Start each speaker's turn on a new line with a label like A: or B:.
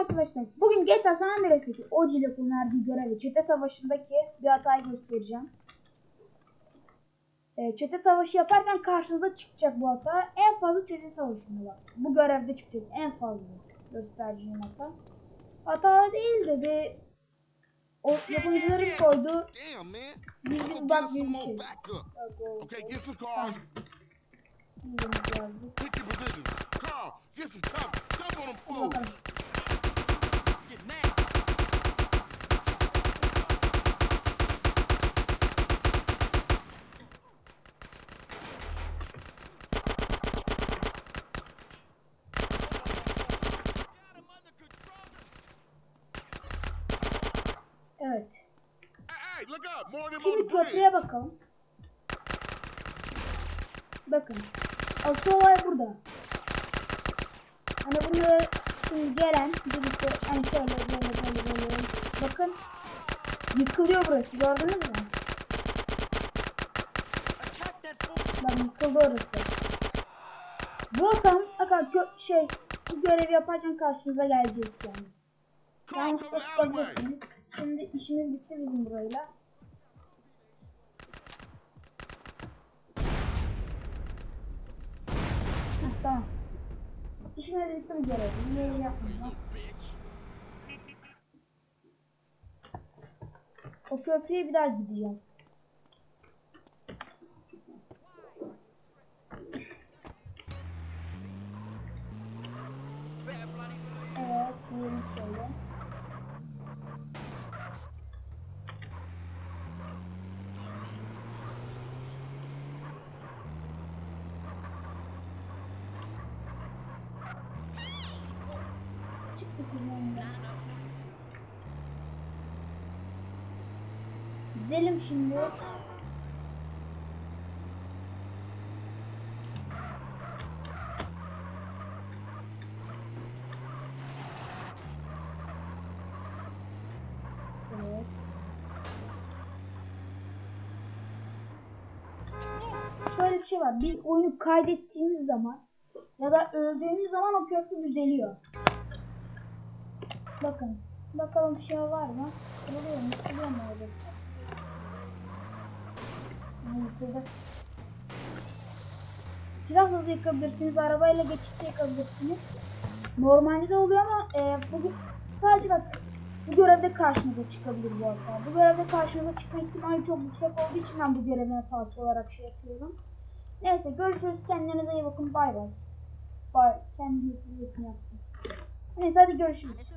A: arkadaşlar. Bugün GTA San Andreas'taki Ojilok'un verdiği görevi çete savaşındaki bir hatayı göstereceğim. Ee, çete savaşı yaparken karşınıza çıkacak bu hata. En fazla çete savaşında bak. Bu görevde çıkacak en fazla göstereceğim hata. Hata değil de bir o yapımcıların koyduğu
B: Damn, man.
A: Biz
B: I'm
A: bir
B: gonna
A: bak bir şey.
B: Okay, get some cars. Pick your positions. Carl,
A: Şimdi köprüye bakalım. Bakın. Asıl olay burada. Hani bunu şimdi gelen birisi hani şöyle böyle böyle böyle bakın yıkılıyor burası gördünüz mü? Bak yıkıldı orası. Bu adam akar şey bu görevi yaparken karşınıza gelecek yani. Yani tutabilirsiniz. Şimdi işimiz bitti bizim burayla. İşimiz bitti mi görevi? Niye yapmayacağım? O köprüye bir daha gideceğim. Gidelim şimdi. Şöyle bir şey var. Biz oyunu kaydettiğimiz zaman ya da öldüğümüz zaman o köprü düzeliyor. Bakın. Bakalım bir şey var mı? Kırılıyor mu? Kırılıyor mu? Ha, yıkıldı. Silahla da yıkabilirsiniz. Arabayla geçiş de yıkabilirsiniz. Normalde de oluyor ama e, bugün sadece bak bu görevde karşınıza çıkabilir bu hata. Bu görevde karşınıza çıkma ihtimali çok yüksek olduğu için ben bu görevin hatası olarak şey yapıyorum. Neyse görüşürüz. Kendinize iyi bakın. Bay bay. Bay. Kendinize iyi bakın. Neyse hadi görüşürüz.